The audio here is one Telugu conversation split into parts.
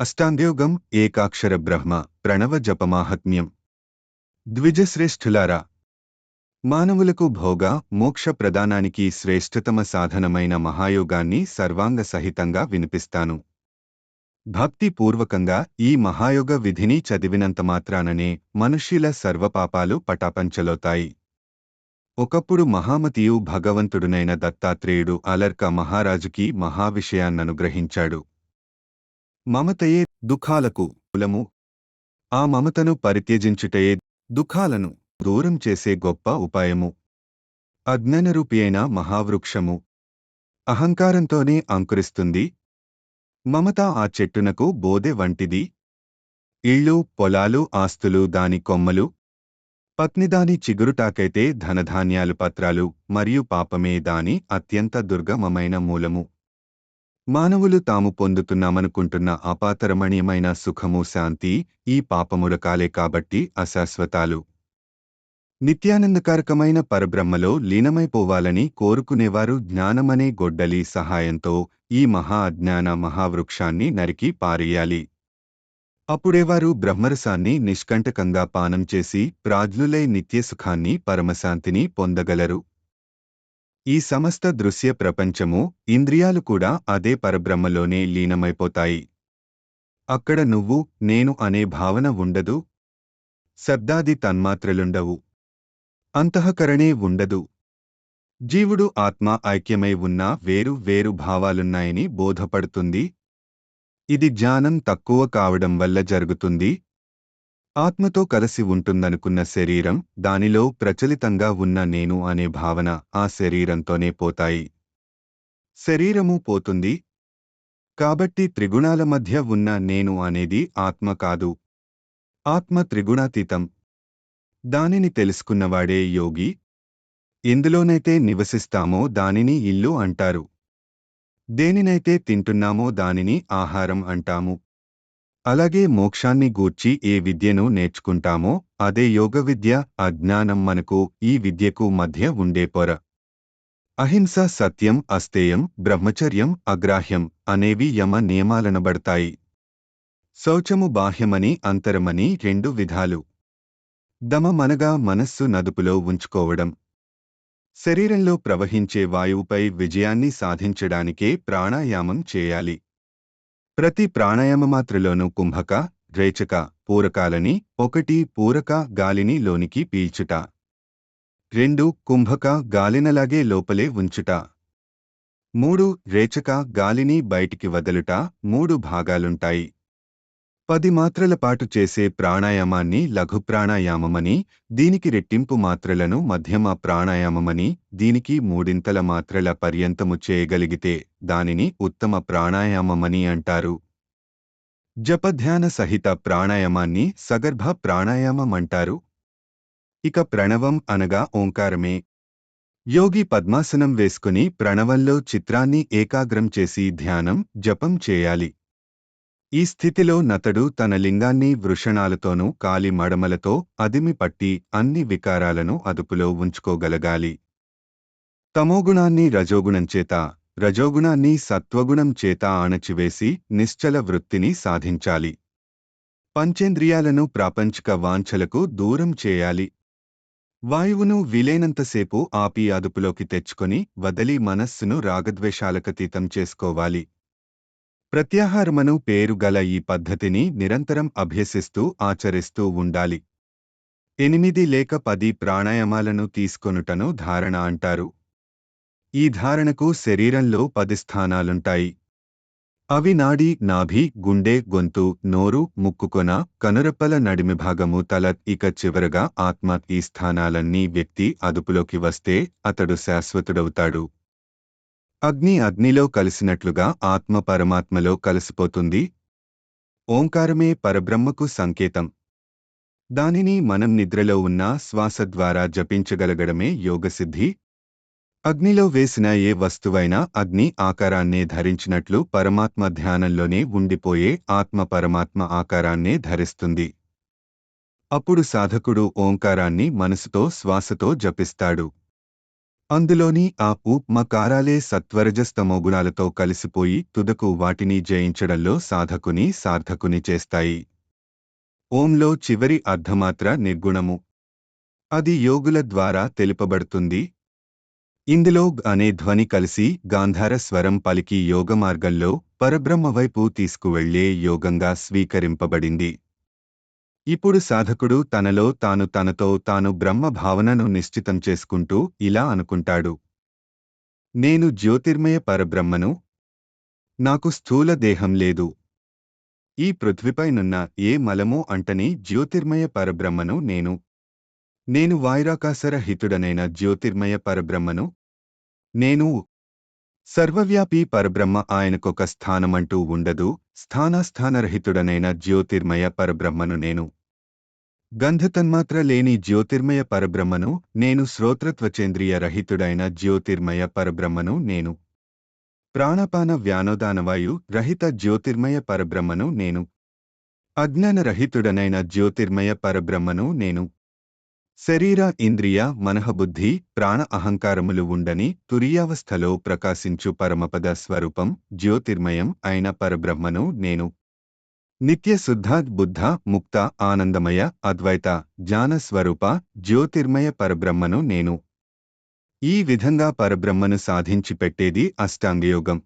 అష్టాంగయోగం ఏకాక్షర బ్రహ్మ ప్రణవ జపమాహత్మ్యం. ద్విజశ్రేష్ఠులారా మానవులకు భోగ మోక్ష ప్రదానానికి శ్రేష్ఠతమ సాధనమైన మహాయోగాన్ని సర్వాంగ సహితంగా వినిపిస్తాను. భక్తిపూర్వకంగా ఈ మహాయోగ విధిని చదివినంత మాత్రాననే మనుష్యుల సర్వపాపాలు పటాపంచలోతాయి. ఒకప్పుడు మహామతియు భగవంతుడునైన దత్తాత్రేయుడు అలర్క మహారాజుకి మహావిషయాన్ననుగ్రహించాడు. మమతయే దుఃఖాలకు మూలము ఆ మమతను పరిత్యజించుటయే దుఃఖాలను దూరం చేసే గొప్ప ఉపాయము. అజ్ఞానరూపియైన మహావృక్షము అహంకారంతోనే అంకురిస్తుంది. మమత ఆ చెట్టునకు బోధె వంటిది. ఇళ్ళు పొలాలు ఆస్తులు దాని కొమ్మలు. పత్ని దాని చిగురుటాకైతే ధనధాన్యాలు పత్రాలు మరియు పాపమే దాని అత్యంత దుర్గమమైన మూలము. మానవులు తాము పొందుతున్నామనుకుంటున్న అపాతరమణీయమైన సుఖము శాంతి ఈ పాపమురకాలే కాబట్టి అశాశ్వతాలు. నిత్యానందకారకమైన పరబ్రహ్మలో లీనమైపోవాలని కోరుకునేవారు జ్ఞానమనే గొడ్డలి సహాయంతో ఈ మహా అజ్ఞాన మహావృక్షాన్ని నరికి పారేయాలి. అప్పుడేవారు బ్రహ్మరసాన్ని నిష్కంటకంగా పానం చేసి ప్రాజ్ఞులై నిత్యసుఖాన్ని పరమశాంతిని పొందగలరు. ఈ సమస్త దృశ్య ప్రపంచము ఇంద్రియాలు కూడా అదే పరబ్రహ్మలోనే లీనమైపోతాయి. అక్కడ నువ్వు నేను అనే భావన ఉండదు. శబ్దాది తన్మాత్రలుండవు. అంతఃకరణే ఉండదు. జీవుడు ఆత్మ ఐక్యమై ఉన్నా వేరు వేరు భావాలున్నాయని బోధపడుతుంది. ఇది జ్ఞానం తక్కువ కావడం వల్ల జరుగుతుంది. ఆత్మతో కలసి ఉంటుందనుకున్న శరీరం దానిలో ప్రచలితంగా ఉన్న నేను అనే భావన ఆ శరీరంతోనే పోతాయి. శరీరము పోతుంది. కాబట్టి త్రిగుణాల మధ్య ఉన్న నేను అనేది ఆత్మ కాదు. ఆత్మ త్రిగుణాతీతం. దానిని తెలుసుకున్నవాడే యోగి. ఎందులోనైతే నివసిస్తామో దానిని ఇల్లు అంటారు. దేనినైతే తింటున్నామో దానిని ఆహారం అంటాము. అలాగే మోక్షాన్ని గూర్చి ఏ విద్యను నేర్చుకుంటామో అదే యోగ విద్య అజ్ఞానం మనకు ఈ విద్యకు మధ్య ఉండే పొర. అహింస సత్యం అస్తేయం బ్రహ్మచర్యం అగ్రాహ్యం అనేవి యమ నియమాలనబడతాయి. శౌచము బాహ్యమని అంతరమని రెండు విధాలు. దమమనగా మనస్సు నదుపులో ఉంచుకోవడం. శరీరంలో ప్రవహించే వాయువుపై విజయాన్ని సాధించడానికే ప్రాణాయామం చేయాలి. ప్రతి ప్రాణాయామ మాత్రలోనూ కుంభక రేచక పూరకాలని ఒకటి పూరక గాలిని లోనికి పీల్చుట. రెండు కుంభక గాలినలాగే లోపలే ఉంచుట. మూడు రేచక గాలిని బయటికి వదలుట మూడు భాగాలుంటాయి. పది మాత్రల పాటు చేసే ప్రాణాయామాన్ని లఘు ప్రాణాయామమని దీనికి రెట్టింపు మాత్రలను మధ్యమ ప్రాణాయామమని దీనికి మూడింతల మాత్రల పర్యంతము చేయగలిగితే దానిని ఉత్తమ ప్రాణాయామమని అంటారు. జపధ్యాన సహిత ప్రాణాయామాన్ని సగర్భ ప్రాణాయామం అంటారు ఇక ప్రణవం అనగా ఓంకారమే. యోగి పద్మాసనం వేసుకుని ప్రణవంలో చిత్రాన్ని ఏకాగ్రం చేసి ధ్యానం జపం చేయాలి. ఈ స్థితిలో నతడు తన లింగాన్ని వృషణాలతోనూ కాలి మడమలతో అదిమిపట్టి అన్ని వికారాలను అదుపులో ఉంచుకోగలగాలి. తమోగుణాన్ని రజోగుణంచేత రజోగుణాన్ని సత్వగుణం చేత అణచివేసి నిశ్చల వృత్తిని సాధించాలి. పంచేంద్రియాలను ప్రాపంచిక వాంఛలకు దూరం చేయాలి. వాయువును వీలైనంతసేపు ఆపి అదుపులోకి తెచ్చుకొని వదలి మనస్సును రాగద్వేషాలకతీతం చేసుకోవాలి. ప్రత్యాహారమను పేరు గల ఈ పద్ధతిని నిరంతరం అభ్యసిస్తూ ఆచరిస్తూ ఉండాలి. ఎనిమిది లేక పది ప్రాణాయామాలను తీసుకొనుటను ధారణ అంటారు. ఈ ధారణకు శరీరంలో పది స్థానాలుంటాయి. అవి నాడి నాభి గుండె గొంతు నోరు ముక్కుకొన కనురప్పల నడిమి భాగము తల ఇక చివరగా ఆత్మ ఈ స్థానాలన్నీ వ్యక్తి అదుపులోకి వస్తే అతడు శాశ్వతుడవుతాడు. అగ్ని అగ్నిలో కలిసినట్లుగా ఆత్మ పరమాత్మలో కలిసిపోతుంది. ఓంకారమే పరబ్రహ్మకు సంకేతం. దానిని మనం నిద్రలో ఉన్న శ్వాస ద్వారా జపించగలగడమే యోగసిద్ధి. అగ్నిలో వేసిన ఏ వస్తువైనా అగ్ని ఆకారాన్నే ధరించినట్లు పరమాత్మ ధ్యానంలోనే ఉండిపోయే ఆత్మ పరమాత్మ ఆకారాన్నే ధరిస్తుంది. అప్పుడు సాధకుడు ఓంకారాన్ని మనసుతో శ్వాసతో జపిస్తాడు. అందులోని ఆ ఉప్ మకారాలే సత్వరజస్తమోగుణాలతో కలిసిపోయి తుదకు వాటిని జయించడంలో సాధకుని సార్థకుని చేస్తాయి. ఓంలో చివరి అర్ధమాత్ర నిర్గుణము. అది యోగుల ద్వారా తెలుపబడుతుంది. ఇందులో అనే ధ్వని కలిసి గాంధార స్వరం పలికి యోగమార్గంలో పరబ్రహ్మవైపు తీసుకువెళ్ళే యోగంగా స్వీకరింపబడింది. ఇప్పుడు సాధకుడు తనలో తాను తనతో తాను బ్రహ్మ భావనను నిశ్చితం చేసుకుంటూ ఇలా అనుకుంటాడు. నేను జ్యోతిర్మయ పరబ్రహ్మను. నాకు స్థూల దేహం లేదు. ఈ పృథ్వీపైనున్న ఏ మలమూ అంటని జ్యోతిర్మయ పరబ్రహ్మను నేను. నేను వాయురాకాశర హితుడనైన జ్యోతిర్మయ పరబ్రహ్మను. నేను సర్వవ్యాపి పరబ్రహ్మ ఆయనకొక స్థానమంటూ ఉండదు స్థానస్థానరహితుడనైన జ్యోతిర్మయ పరబ్రహ్మను నేను. గంధతన్మాత్ర లేని జ్యోతిర్మయ పరబ్రహ్మను నేను శ్రోత్రత్వచేంద్రియ రహితుడైన జ్యోతిర్మయ పరబ్రహ్మను నేను. ప్రాణపాన వ్యానోదానవాయు రహిత జ్యోతిర్మయ పరబ్రహ్మను నేను. అజ్ఞానరహితుడనైన జ్యోతిర్మయ పరబ్రహ్మను నేను. శరీర ఇంద్రియ మనహబుద్ధి ప్రాణ అహంకారములు ఉండని తురియావస్థలో ప్రకాశించు పరమపద స్వరూపం జ్యోతిర్మయం అయిన పరబ్రహ్మను నేను. నిత్య శుద్ధ బుద్ధ ముక్త ఆనందమయ అద్వైత జ్ఞాన స్వరూప జ్యోతిర్మయ పరబ్రహ్మను నేను. ఈ విధంగా పరబ్రహ్మను సాధించి పెట్టేది అష్టాంగయోగం.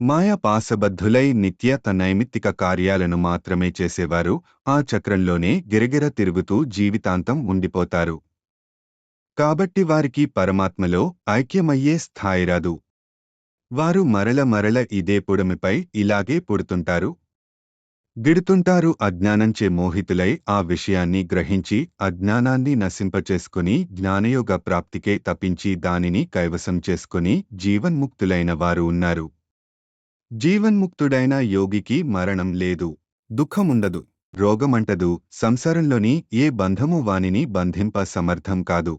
మాయ పాశబద్ధులై నిత్య నైమిత్తిక కార్యాలను మాత్రమే చేసేవారు ఆ చక్రంలోనే గిరగిర తిరుగుతూ జీవితాంతం ఉండిపోతారు. కాబట్టి వారికి పరమాత్మలో ఐక్యమయ్యే స్థాయి రాదు. వారు మరల మరల ఇదే పుడమిపై ఇలాగే పుడుతుంటారు. గిడుతుంటారు అజ్ఞానంచే మోహితులై ఆ విషయాన్ని గ్రహించి అజ్ఞానాన్ని నశింపచేసుకుని జ్ఞానయోగ ప్రాప్తికే తప్పించి దానిని కైవసం చేసుకుని జీవన్ముక్తులైన వారు ఉన్నారు. జీవన్ముక్తుడైన యోగికి మరణం లేదు. దుఃఖముండదు. రోగమంటదు. సంసారంలోని ఏ బంధము వానిని బంధింప సమర్థం కాదు.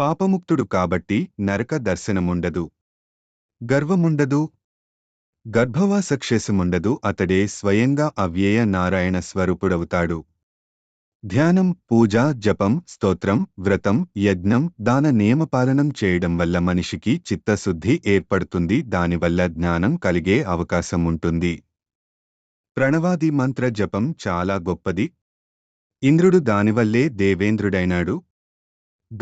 పాపముక్తుడు కాబట్టి నరక దర్శనముండదు. గర్వముండదు. గర్భవాసక్షేసముండదు అతడే స్వయంగా అవ్యయ నారాయణ స్వరూపుడవుతాడు. ధ్యానం పూజ జపం స్తోత్రం వ్రతం యజ్ఞం దాన నియమపాలనం చేయడం వల్ల మనిషికి చిత్తశుద్ధి ఏర్పడుతుంది. దానివల్ల జ్ఞానం కలిగే అవకాశం ఉంటుంది. ప్రణవాది మంత్ర జపం చాలా గొప్పది. ఇంద్రుడు దానివల్లే దేవేంద్రుడైనాడు.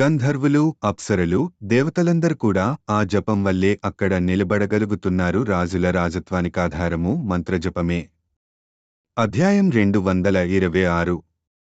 గంధర్వులు అప్సరలు దేవతలందరూ కూడా ఆ జపం వల్లే అక్కడ నిలబడగలుగుతున్నారు. రాజుల రాజత్వానికాధారము మంత్రజపమే. అధ్యాయం రెండు వందల ఇరవై ఆరు.